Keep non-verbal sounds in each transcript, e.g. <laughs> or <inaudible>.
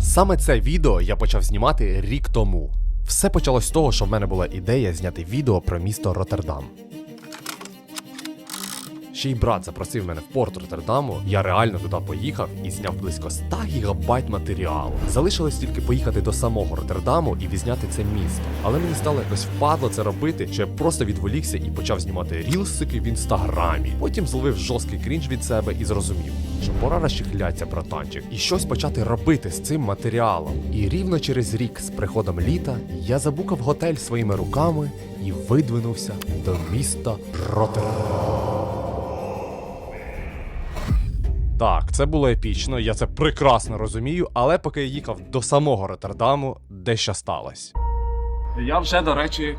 Саме це відео я почав знімати рік тому. Все почалось з того, що в мене була ідея зняти відео про місто Роттердам. Ще й брат запросив мене в порт Роттердаму. Я реально туди поїхав і зняв близько 100 гігабайт матеріалу. Залишилось тільки поїхати до самого Роттердаму і відзняти це місто. Але мені стало якось впадло це робити, що я просто відволікся і почав знімати рілсики в інстаграмі. Потім зловив жорсткий крінж від себе і зрозумів, що пора розчехляться, братанчик, і щось почати робити з цим матеріалом. І рівно через рік з приходом літа я забукав готель своїми руками і видвинувся до міста Роттердам. Так, це було епічно, я це прекрасно розумію, але поки я їхав до самого Роттердаму, дещо сталося. Я вже, до речі,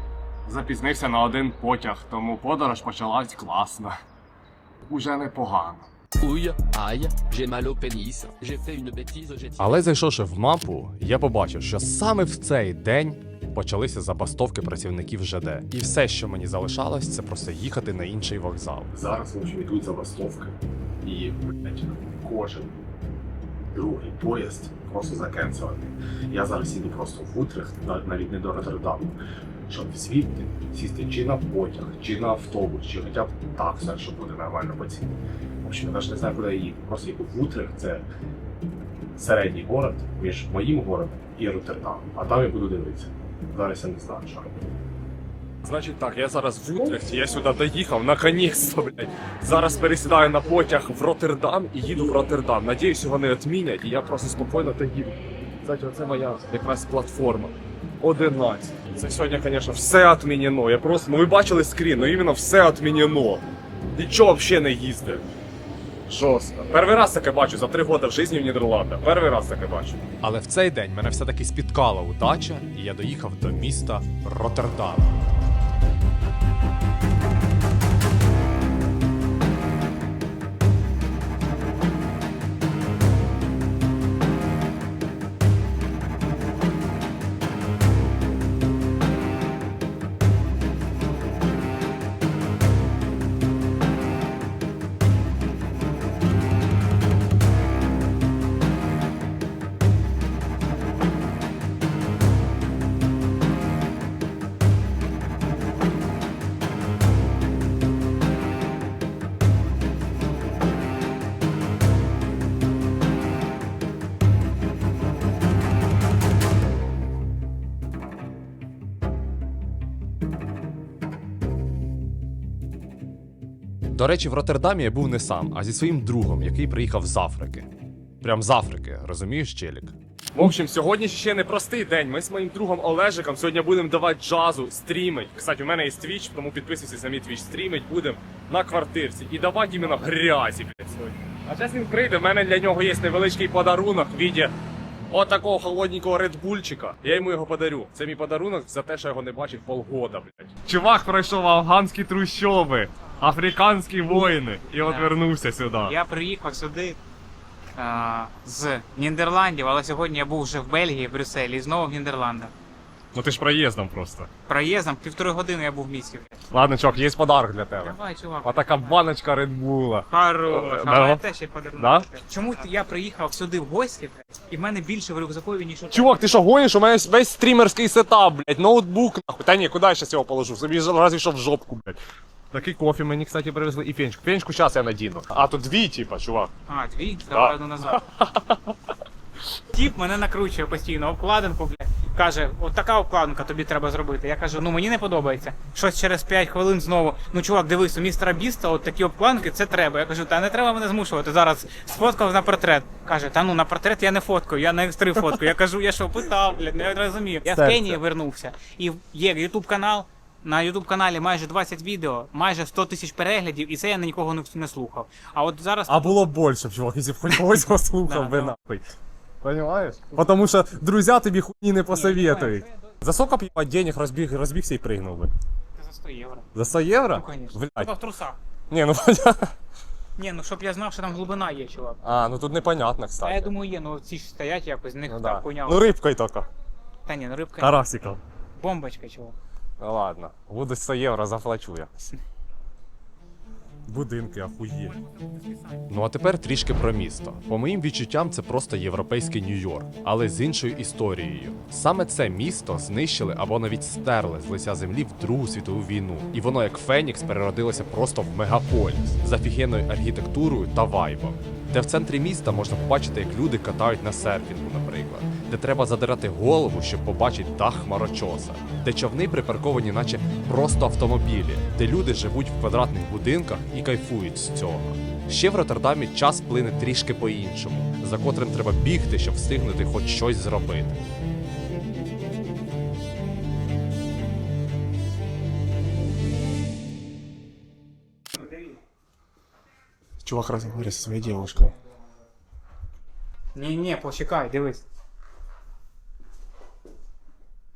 запізнився на один потяг, тому подорож почалась класно. Уже непогано. Bêtise, j'ai tiré. Але зайшовши в мапу, я побачив, що саме в цей день почалися забастовки працівників ЖД. І все, що мені залишалось, це просто їхати на інший вокзал. Зараз в йдуть забастовки. І блядь, кожен другий поїзд просто закенселений. Я зараз їду просто в Утрехт, навіть не до Роттердаму, щоб звідти сісти чи на потяг, чи на автобус, чи хоча б такса, щоб буде нормально по ціні. В общем, я навіть не знаю, куди я їду. Просто їду в Утрехт, це середній город між моїм городом і Роттердамом. А там я буду дивитися. Зараз я не знаю, що робити. Значить так, я зараз в Утрехті, я сюди доїхав, наконець-то, блядь. Зараз пересідаю на потяг в Роттердам і їду в Роттердам. Надіюсь, його не відмінять, і я просто спокійно та їду. Кстати, оце моя якраз платформа. 11. Це сьогодні, звісно, все відмінено. Я просто, ну ви бачили скрін, ну іменно все відмінено. Нічого взагалі не їздив. Жорстко. Перший раз таке бачу за три роки в житті в Нідерландах. Перший раз таке бачу. Але в цей день мене все-таки спіткала удача, і я доїхав до міста Роттердам. До речі, в Роттердамі я був не сам, а зі своїм другом, який приїхав з Африки. Прям з Африки, розумієш, Челік? В общем, сьогодні ще не простий день. Ми з моїм другом Олежиком сьогодні будемо давати джазу, стрімить. Кстати, у мене є твіч, тому підписуйтесь на мій твіч. Стрімить будемо на квартирці і давати іменно грязі, блядь. А зараз він прийде, в мене для нього є невеличкий подарунок в віді отакого холодненького редбульчика. Я йому його подарю. Це мій подарунок за те, що я його не бачив полгода, блядь. Чувак пройшов афганські трущоби, африканські воїни і от Да. вернувся сюди. Я приїхав сюди а, з Нідерландів, але сьогодні я був вже в Бельгії, в Брюсселі, і знову в Нідерландах. Ну ти ж проїздом просто. Проїздом півтори години я був в місті. Ладно, чувак, є подарок для тебе. Давай, чувак. Отака баночка Редбула. Хорош, Е, а мене да. теж ще подарунок. Да? Чому ти- я приїхав сюди в гості, і в мене більше в рюкзакові, ніж у тебе? Чувак, ти що гониш? У мене весь стрімерський сетап, блядь, ноутбук, нахуй. Та ні, куди я щас його положу? Собі ж разве що в жопку, блядь. Такий кофе мені, кстати, привезли і фенчку. Фенчку зараз я надіну. А тут дві, типа, чувак. А, твій? Давай одну назад. <laughs> Тіп мене накручує постійно, обкладинку, блядь. Каже, от така обкладинка тобі треба зробити. Я кажу, ну мені не подобається. Щось через 5 хвилин знову. Ну чувак, дивись, у містера Біста от такі обкладинки, це треба. Я кажу, та не треба мене змушувати. Зараз сфоткав на портрет. Каже, та ну на портрет я не фоткаю, я на екстри фоткаю. Я кажу, я що питав, блядь, не розумію. Я в Кенії вернувся. І є ютуб канал. На ютуб каналі майже 20 відео, майже 100 тисяч переглядів, і це я на нікого не, не слухав. А от зараз А було б більше, чувак, якщо б хоч когось послухав би нахуй. Понимаєш? Потому що друзі тобі хуйні не посоветують. За сколько б їбать денег розбіг, розбігся і пригнув би? за 100 євро. За 100 євро? Ну, конечно. Блядь. В трусах. Ні, ну Ні, ну щоб я знав, що там глибина є, чувак. А, ну тут непонятно, А кстати. я думаю, є, ну ці ж стоять якось, з них ну, так да. хуйня. ну рибкою тільки. Та ні, ну рибка Карасиком. бомбочка, чувак. Ну ладно, буду 100 євро заплачу я. Будинки, ахуєть. Ну а тепер трішки про місто. По моїм відчуттям, це просто європейський Нью-Йорк, але з іншою історією. Саме це місто знищили або навіть стерли з лиця землі в Другу світову війну, і воно як Фенікс переродилося просто в мегаполіс з офігенною архітектурою та вайбом. Де в центрі міста можна побачити, як люди катають на серфінгу, наприклад, де треба задирати голову, щоб побачити дах хмарочоса, де човни припарковані, наче просто автомобілі, де люди живуть в квадратних будинках і кайфують з цього. Ще в Роттердамі час плине трішки по-іншому, за котрим треба бігти, щоб встигнути хоч щось зробити. Чувак разговаривает со своей девушкой. Ні, ні, почекай, дивись.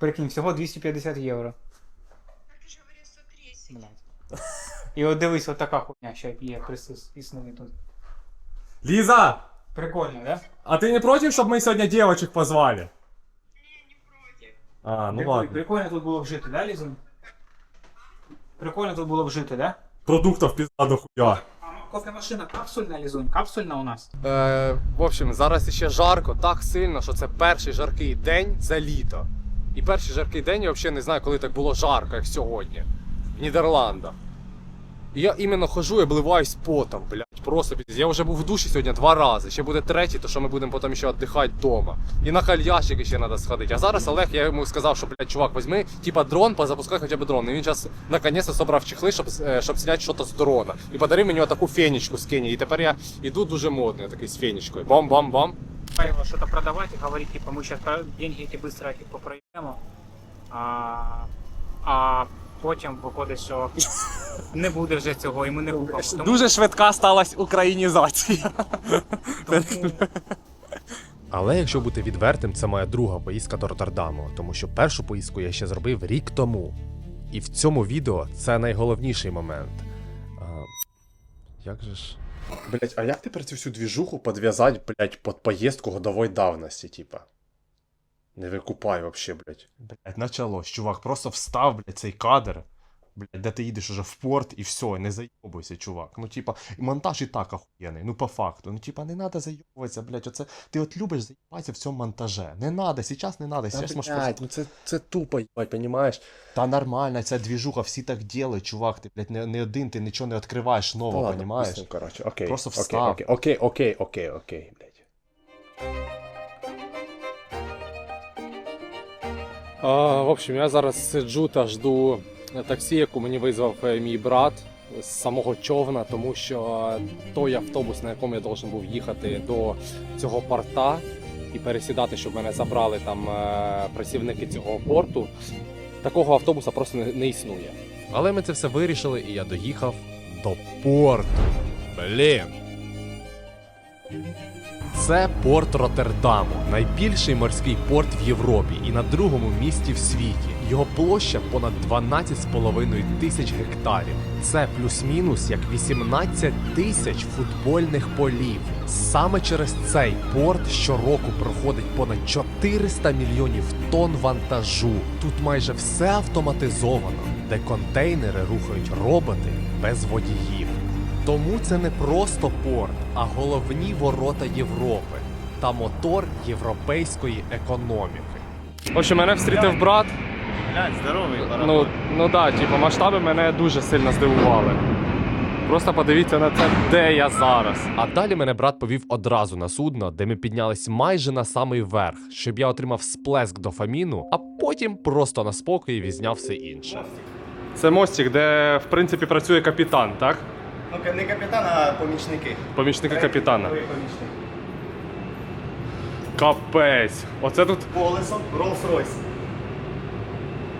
Прикинь, всього 250 євро. Блядь. І от дивись, от така хуйня ще є, присус, існує тут. Ліза! Прикольно, да? А ти не проти, щоб ми сьогодні дівчат позвали? Не, не проти. А, ну ладно. Прикольно тут було б жити, да, Лізун? Прикольно тут було б жити, да? Продуктів пізда до хуя. А кофемашина капсульна, Лізун? Капсульна у нас? Е, в общем, зараз ще жарко, так сильно, що це перший жаркий день за літо. І перший жаркий день я взагалі не знаю, коли так було жарко, як сьогодні. В Нідерландах. І я іменно хожу і обливаюсь потом, блядь. Просто. Я вже був в душі сьогодні два рази. Ще буде третій, то що ми будемо потім ще віддихати вдома. І на кальяшики ще треба сходити. А зараз Олег, я йому сказав, що, блядь, чувак, візьми, типа дрон, позапускай хоча б дрон. І він зараз наконець-то собрав чехли, щоб, е, щоб зняти щось з дрона. І подарив мені таку фенічку з Кенії. І тепер я іду дуже модний, такий з фенічкою. Бам-бам-бам Павел что-то продавать и говорить, типа, мы сейчас деньги эти быстро типу, проїдемо, а, а потім виходить, що <laughs> не буде вже цього, і ми не купимо. Тому- Дуже швидка сталася українізація. Але якщо бути відвертим, це моя друга поїздка до Роттердаму, тому що першу поїздку я ще зробив рік тому. І в цьому відео це найголовніший момент. А, як же ж. Блять, а як тепер цю всю двіжуху підв'язати, блять, під поїздку годової давності, типа? Не викупай вообще, блять. Блять, началось, чувак, просто встав, блять, цей кадр. Блять, де ти їдеш уже в порт і все, не зайобуйся, чувак. Ну, типа, монтаж і так охуєнний, ну по факту. Ну, типа, не надо зайобуватися, блять, оце. Ти от любиш заїбатися в цьому монтаже. Не надо, сейчас не надо, сейчас можеш просто... ну це, це тупо, їбать, понімаєш? Та нормально, ця двіжуха, всі так ділять, чувак, ти, блядь, не, не один, ти нічого не відкриваєш нового, понімаєш? короче, окей. Просто окей, встав. Окей, окей, окей, окей, окей, блядь. А, в общем, я зараз сиджу та жду таксі, яку мені визвав е, мій брат з самого човна, тому що е, той автобус, на якому я должен був їхати до цього порта і пересідати, щоб мене забрали там е, працівники цього порту, такого автобуса просто не, існує. Але ми це все вирішили, і я доїхав до порту. Блін. Це порт Роттердаму, найбільший морський порт в Європі і на другому місці в світі. Його площа понад 12,5 тисяч гектарів. Це плюс-мінус як 18 тисяч футбольних полів. Саме через цей порт щороку проходить понад 400 мільйонів тонн вантажу. Тут майже все автоматизовано, де контейнери рухають роботи без водіїв. Тому це не просто порт, а головні ворота Європи та мотор європейської економіки. В общем, мене встрітив брат. Блядь, здоровий Ну, ну да, типу, масштаби мене дуже сильно здивували. Просто подивіться на це, де я зараз. А далі мене брат повів одразу на судно, де ми піднялись майже на самий верх, щоб я отримав сплеск дофаміну, а потім просто на спокої візняв все інше. Це мостик, де в принципі працює капітан, так? Ну, не капітан, а помічники. Помічники капітана. Капець. Оце тут. Колесо, Rolls-Royce.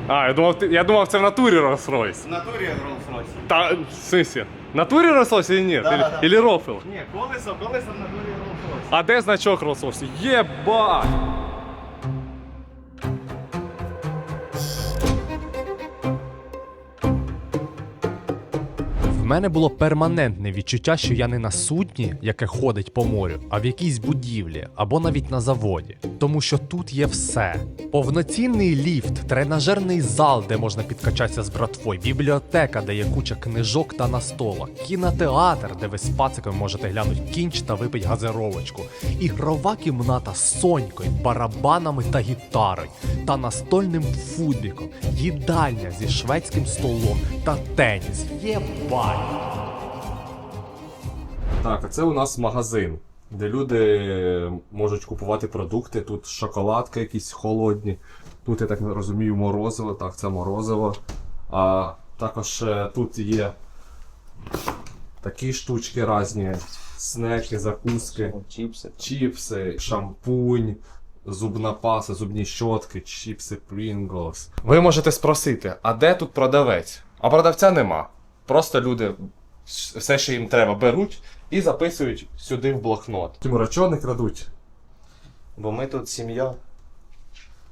А, я думав, ти- я думав, це в натурі Rolls-Royce. В натурі Rolls-Royce. Та, в сенсі, в натурі Rolls-Royce чи ні? Да, Ілі, да, ілі рофл? Ні, колесо, колесо в натурі Rolls-Royce. А де значок Rolls-Royce? Єбать! Мене було перманентне відчуття, що я не на судні, яке ходить по морю, а в якійсь будівлі або навіть на заводі. Тому що тут є все: повноцінний ліфт, тренажерний зал, де можна підкачатися з братвою, бібліотека, де є куча книжок та настолок, кінотеатр, де ви з пациками можете глянути кінч та випить газировочку, ігрова кімната з сонькою, барабанами та гітарою, та настольним футбіком, їдальня зі шведським столом та теніс. Є Єбать! Так, а це у нас магазин, де люди можуть купувати продукти. Тут шоколадки якісь холодні. Тут, я так розумію, морозиво. Так, це морозиво. А також е, тут є такі штучки різні. Снеки, закуски, Чіпси. чіпси, шампунь, зубна паса, зубні щотки, чіпси Pringles. Ви можете спросити, а де тут продавець? А продавця нема. Просто люди все, що їм треба, беруть і записують сюди в блокнот. Тимура, чого не крадуть? Бо ми тут сім'я.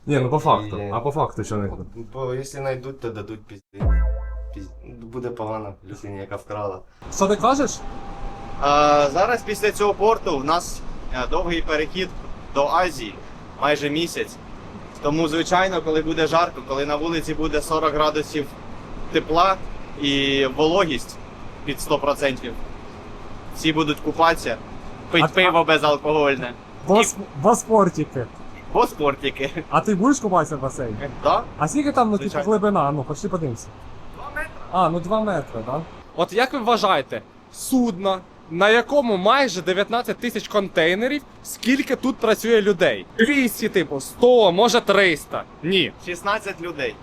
Ні, ну по факту. Ні. А по факту що не крадуть? Бо якщо знайдуть, то дадуть пізди. Буде погано людині, яка вкрала. Що ти кажеш? А, зараз після цього порту в нас е, довгий перехід до Азії, майже місяць. Тому, звичайно, коли буде жарко, коли на вулиці буде 40 градусів тепла і вологість під 100%, всі будуть купатися, пить пиво безалкогольне. Боспортики. Бо спортики. А ти будеш купатися в басейні? Да? А скільки там, ну, типу, Звичайно. глибина? Ну, пошли подивимося. А, ну 2 метри, так? От як ви вважаєте, судно, на якому майже 19 тисяч контейнерів, скільки тут працює людей? 200, типу, 100, може 300. Ні. 16 людей.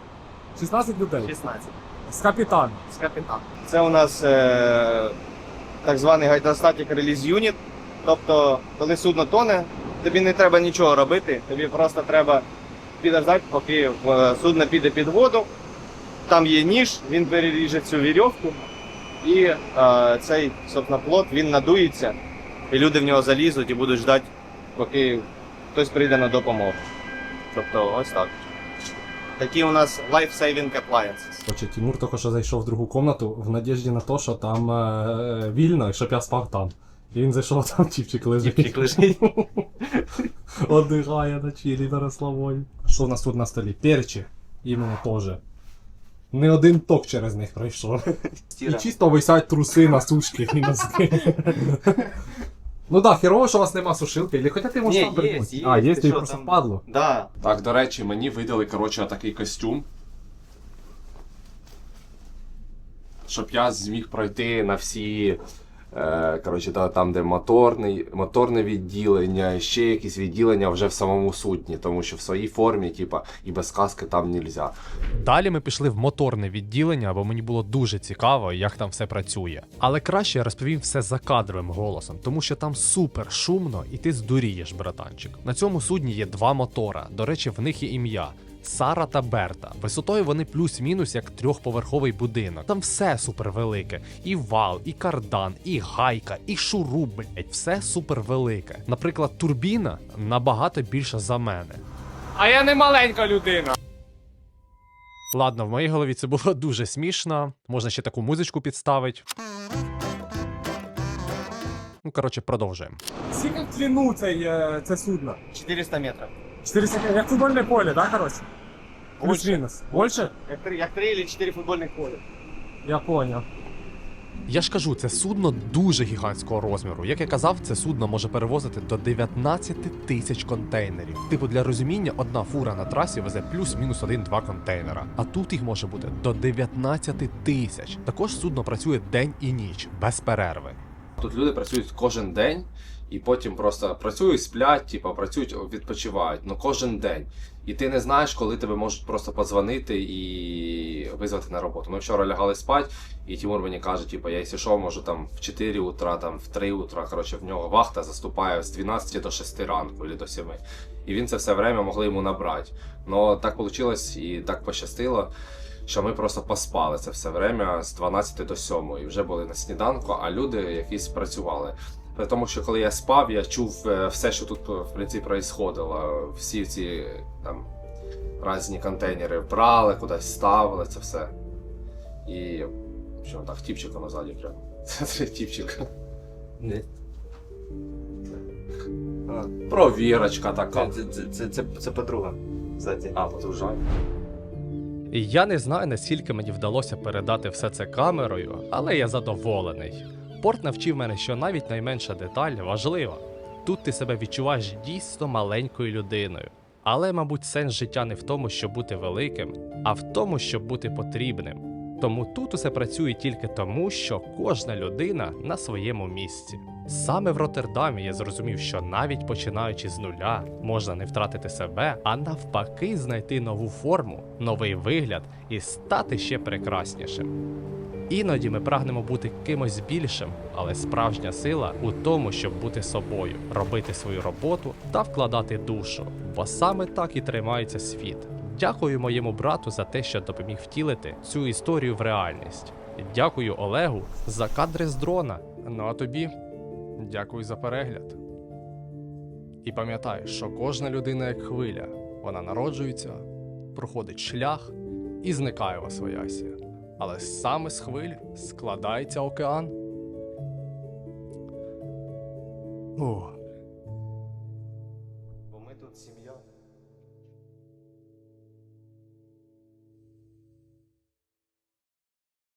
16 людей. 16. З капітаном. З капітаном. Це у нас е, так званий Hydrostatic Release Unit. Тобто, коли судно тоне, тобі не треба нічого робити, тобі просто треба підождати, поки е, судно піде під воду. Там є ніж, він переріже цю вірьовку, і е, цей собственно, плот він надується, і люди в нього залізуть і будуть ждати, поки хтось прийде на допомогу. Тобто, ось так. Такі у нас life-saving appliances. Хоче, Тимур тільки що зайшов в другу комнату в надіжді на те, що там е, вільно, і щоб я спав там. І він зайшов, а <laughs> там чіпчик лежить. Чіпчик <laughs> лежить. Отдихає на чилі на розслабоні. Що у нас тут на столі? Перчі. Іменно теж. Не один ток через них пройшов. І чисто висять труси на сушки і носки. <laughs> Ну да, херово, що у вас нема сушилки, Или хоча ти можеш Ні, там є, придумати. є, А, є, ти тобі що просто там? впадло. Да. Так, до речі, мені видали, коротше, такий костюм. Щоб я зміг пройти на всі. Е, коротше, та- там, де моторний, моторне відділення, ще якісь відділення вже в самому судні, тому що в своїй формі, типа, і без каски там нельзя. Далі ми пішли в моторне відділення, бо мені було дуже цікаво, як там все працює. Але краще я розповім все закадровим голосом, тому що там супер шумно, і ти здурієш, братанчик. На цьому судні є два мотора. До речі, в них є ім'я. Сара та Берта. Висотою вони плюс-мінус як трьохповерховий будинок. Там все супер велике. І вал, і кардан, і гайка, і шуруб, блять, все супер велике. Наприклад, турбіна набагато більша за мене. А я не маленька людина. Ладно, в моїй голові це було <laughs> дуже смішно. Можна ще таку музичку підставити. Ну, коротше, продовжуємо. Скільки в длину цей, е, це судно? 400 метрів. 400 як футбольне поле, так, коротше? Плюс-мінус. Більше? Як три, як три или чотири футбольних поля. Я понял. Я ж кажу, це судно дуже гігантського розміру. Як я казав, це судно може перевозити до 19 тисяч контейнерів. Типу, для розуміння, одна фура на трасі везе плюс-мінус один-два контейнера. А тут їх може бути до 19 тисяч. Також судно працює день і ніч без перерви. Тут люди працюють кожен день і потім просто працюють, сплять, типу, працюють, відпочивають. Ну кожен день. І ти не знаєш, коли тебе можуть просто подзвонити і визвати на роботу. Ми вчора лягали спати, і Тимур мені каже, типу, я якщо що, можу там в 4 утра, там в 3 утра, коротше, в нього вахта заступає з 12 до 6 ранку або до 7. І він це все время могли йому набрати. Ну так вийшло і так пощастило. Що ми просто поспали це все время з 12 до 7 і вже були на сніданку, а люди якісь працювали. При тому, що коли я спав, я чув е, все, що тут в принципі происходило. Всі ці там різні контейнери брали, кудись ставили це все. І Що так, тіпчика назаді прям. <laughs> Це тіпчик. Не. Провірочка така. Це, це, це, це, це подруга. Кстати. А, подружай. І я не знаю, наскільки мені вдалося передати все це камерою, але я задоволений. Порт навчив мене, що навіть найменша деталь важлива. Тут ти себе відчуваєш дійсно маленькою людиною. Але, мабуть, сенс життя не в тому, щоб бути великим, а в тому, щоб бути потрібним. Тому тут усе працює тільки тому, що кожна людина на своєму місці. Саме в Роттердамі я зрозумів, що навіть починаючи з нуля, можна не втратити себе, а навпаки, знайти нову форму, новий вигляд і стати ще прекраснішим. Іноді ми прагнемо бути кимось більшим, але справжня сила у тому, щоб бути собою, робити свою роботу та вкладати душу, бо саме так і тримається світ. Дякую моєму брату за те, що допоміг втілити цю історію в реальність. Дякую Олегу за кадри з дрона. Ну а тобі дякую за перегляд. І пам'ятай, що кожна людина як хвиля, вона народжується, проходить шлях і зникає в освоясі. Але саме з хвиль складається океан. Ух.